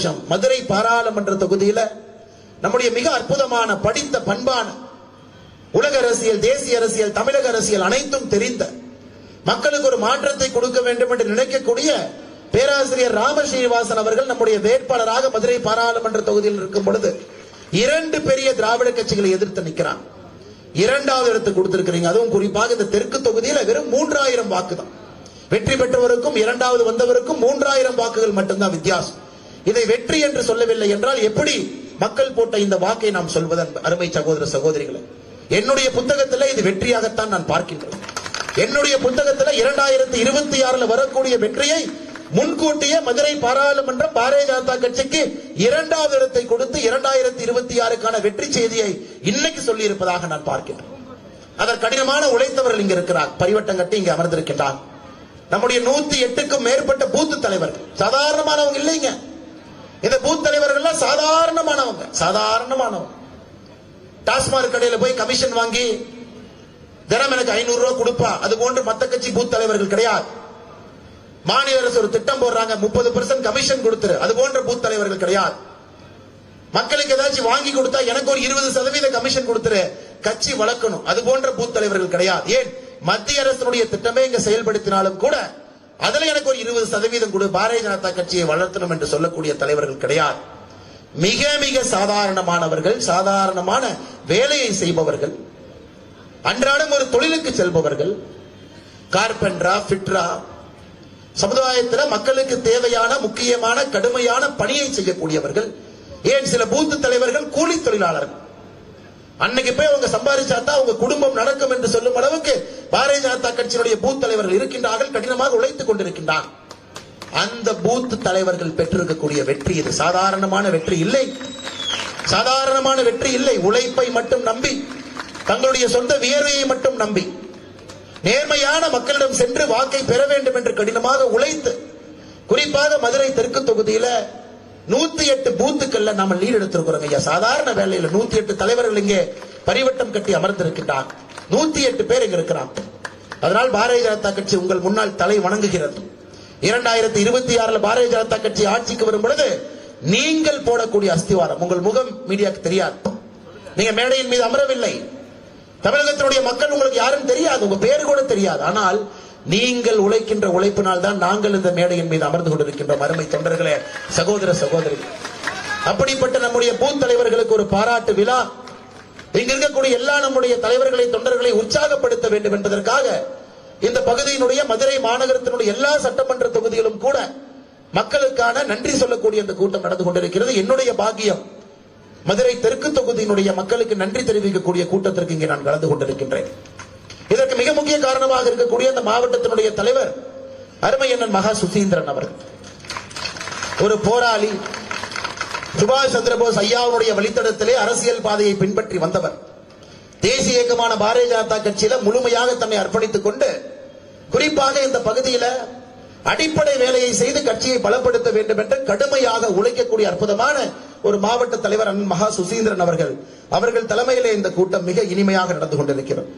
வருஷம் மதுரை பாராளுமன்ற தொகுதியில நம்முடைய மிக அற்புதமான படித்த பண்பான உலக அரசியல் தேசிய அரசியல் தமிழக அரசியல் அனைத்தும் தெரிந்த மக்களுக்கு ஒரு மாற்றத்தை கொடுக்க வேண்டும் என்று நினைக்கக்கூடிய பேராசிரியர் ராம ஸ்ரீனிவாசன் அவர்கள் நம்முடைய வேட்பாளராக மதுரை பாராளுமன்ற தொகுதியில் இருக்கும் பொழுது இரண்டு பெரிய திராவிட கட்சிகளை எதிர்த்து நிற்கிறான். இரண்டாவது இடத்துக்கு கொடுத்திருக்கிறீங்க. அதுவும் குறிப்பாக இந்த தெற்கு தொகுதியில வெறும் மூன்றாயிரம் வாக்கு தான் வெற்றி பெற்றவருக்கும் இரண்டாவது வந்தவருக்கும் மூன்றாயிரம் வாக்குகள் மட்டும்தான் வித்தியாசம். இதை வெற்றி என்று சொல்லவில்லை என்றால் எப்படி மக்கள் போட்ட இந்த வாக்கை நாம் சொல்வதன் அருமை சகோதர சகோதரிகளை? என்னுடைய புத்தகத்தில் இது வெற்றியாகத்தான் நான் பார்க்கின்றேன். என்னுடைய புத்தகத்தில் இரண்டாயிரத்தி இருபத்தி ஆறுல வரக்கூடிய வெற்றியை முன்கூட்டியே மதுரை பாராளுமன்றம் பாரதிய ஜனதா கட்சிக்கு இரண்டாவது இடத்தை கொடுத்து இரண்டாயிரத்தி இருபத்தி ஆறுக்கான வெற்றி செய்தியை இன்னைக்கு சொல்லி இருப்பதாக நான் பார்க்கிறேன் அதற்கு கடினமான உழைத்தவர்கள் இங்க இருக்கிறார். பரிவட்டம் கட்டி இங்க அமர்ந்திருக்கின்றார். நம்முடைய நூத்தி எட்டுக்கும் மேற்பட்ட பூத்து தலைவர் சாதாரணமானவங்க இல்லைங்க. இந்த பூத் தலைவர்கள் சாதாரணமானவங்க சாதாரணமானவங்க. டாஸ்மாக் கடையில போய் கமிஷன் வாங்கி தினம் எனக்கு ஐநூறு ரூபாய் கொடுப்பா. அது போன்று மத்த கட்சி பூத் தலைவர்கள் கிடையாது. மாநில அரசு ஒரு திட்டம் போடுறாங்க முப்பது பெர்சன்ட் கமிஷன் கொடுத்துரு. அது போன்ற பூத் தலைவர்கள் கிடையாது. மக்களுக்கு ஏதாச்சும் வாங்கி கொடுத்தா எனக்கு ஒரு இருபது சதவீத கமிஷன் கொடுத்துரு. கட்சி வளர்க்கணும். அது போன்ற பூத் தலைவர்கள் கிடையாது. ஏன்? மத்திய அரசினுடைய திட்டமே இங்க செயல்படுத்தினாலும் கூட அதுல எனக்கு ஒரு இருபது சதவீதம் கொடு. பாரதிய ஜனதா கட்சியை வளர்த்தணும் என்று சொல்லக்கூடிய தலைவர்கள் கிடையாது. மிக மிக சாதாரணமானவர்கள் சாதாரணமான வேலையை செய்பவர்கள் அன்றாடம் ஒரு தொழிலுக்கு செல்பவர்கள் கார்பென்ட்ரா ஃபிட்ரா சமுதாயத்தில் மக்களுக்கு தேவையான முக்கியமான கடுமையான பணியை செய்யக்கூடியவர்கள் ஏன் சில பூத்து தலைவர்கள் கூலி தொழிலாளர்கள். அன்னைக்கு போய் அவங்க சம்பாதிச்சாதான் அவங்க குடும்பம் நடக்கும் என்று சொல்லும் அளவுக்கு பாரதிய ஜனதா கட்சியினுடைய பூத் தலைவர்கள் இருக்கின்றார்கள் கடினமாக உழைத்துக் கொண்டிருக்கின்றார். அந்த பூத் தலைவர்கள் பெற்றிருக்கக்கூடிய வெற்றி இது. சாதாரணமான வெற்றி இல்லை. சாதாரணமான வெற்றி இல்லை. உழைப்பை மட்டும் நம்பி தங்களுடைய சொந்த வியர்வையை மட்டும் நம்பி நேர்மையான மக்களிடம் சென்று வாக்கை பெற வேண்டும் என்று கடினமாக உழைத்து குறிப்பாக மதுரை தெற்கு தொகுதியில நூத்தி எட்டு பூத்துக்கள்ல நாம லீடு எடுத்திருக்கிறோம் ஐயா. சாதாரண வேலையில நூத்தி எட்டு தலைவர்கள் இங்கே பரிவட்டம் கட்டி அமர்ந்திருக்கின்றார். நூத்தி எட்டு பேர் இங்க இருக்கிறான் அதனால் பாரதிய ஜனதா கட்சி உங்கள் முன்னால் தலை வணங்குகிறது. இரண்டாயிரத்தி இருபத்தி ஆறுல பாரதிய ஜனதா கட்சி ஆட்சிக்கு வரும் பொழுது நீங்கள் போடக்கூடிய அஸ்திவாரம் உங்கள் முகம் மீடியாக்கு தெரியாது. நீங்க மேடையின் மீது அமரவில்லை. தமிழகத்தினுடைய மக்கள் உங்களுக்கு யாரும் தெரியாது உங்க பேரு கூட தெரியாது. ஆனால் நீங்கள் உழைக்கின்ற உழைப்பினால் தான் நாங்கள் இந்த மேடையின் மீது அமர்ந்து கொண்டிருக்கின்றோம். அருமை தொண்டர்களே சகோதர சகோதரி அப்படிப்பட்ட நம்முடைய பூத் தலைவர்களுக்கு ஒரு பாராட்டு விழா. இங்க இருக்கக்கூடிய எல்லா நம்முடைய தலைவர்களை தொண்டர்களை உற்சாகப்படுத்த வேண்டும் என்பதற்காக இந்த பகுதியினுடைய மதுரை மாநகரத்தினுடைய எல்லா சட்டமன்ற தொகுதிகளும் கூட மக்களுக்கான நன்றி சொல்லக்கூடிய இந்த கூட்டம் நடந்து கொண்டிருக்கிறது. என்னுடைய பாக்கியம் மதுரை தெற்கு தொகுதியினுடைய மக்களுக்கு நன்றி தெரிவிக்கக்கூடிய கூட்டத்திற்கு இங்கே நான் கலந்து கொண்டிருக்கின்றேன். மிக இருக்கக்கூடிய அந்த மாவட்டத்தினுடைய தலைவர் அருமை அண்ணன் மகா சுசீந்திரன் அவர்கள். ஒரு போராளி சுபாஷ் சந்திரபோஸ் ஐயாவுடைய வழித்தடத்திலே அரசியல் பாதையை பின்பற்றி வந்தவர். தேசிய இயக்கமான பாரதிய ஜனதா கட்சியில முழுமையாக தன்னை அர்ப்பணித்துக் கொண்டு குறிப்பாக இந்த பகுதியில அடிப்படை வேலையை செய்து கட்சியை பலப்படுத்த வேண்டும் என்று கடுமையாக உழைக்கக்கூடிய அற்புதமான ஒரு மாவட்ட தலைவர் அண்ணன் மகா சுசீந்திரன் அவர்கள். அவர்கள் தலைமையிலே இந்த கூட்டம் மிக இனிமையாக நடந்து கொண்டிருக்கிறது.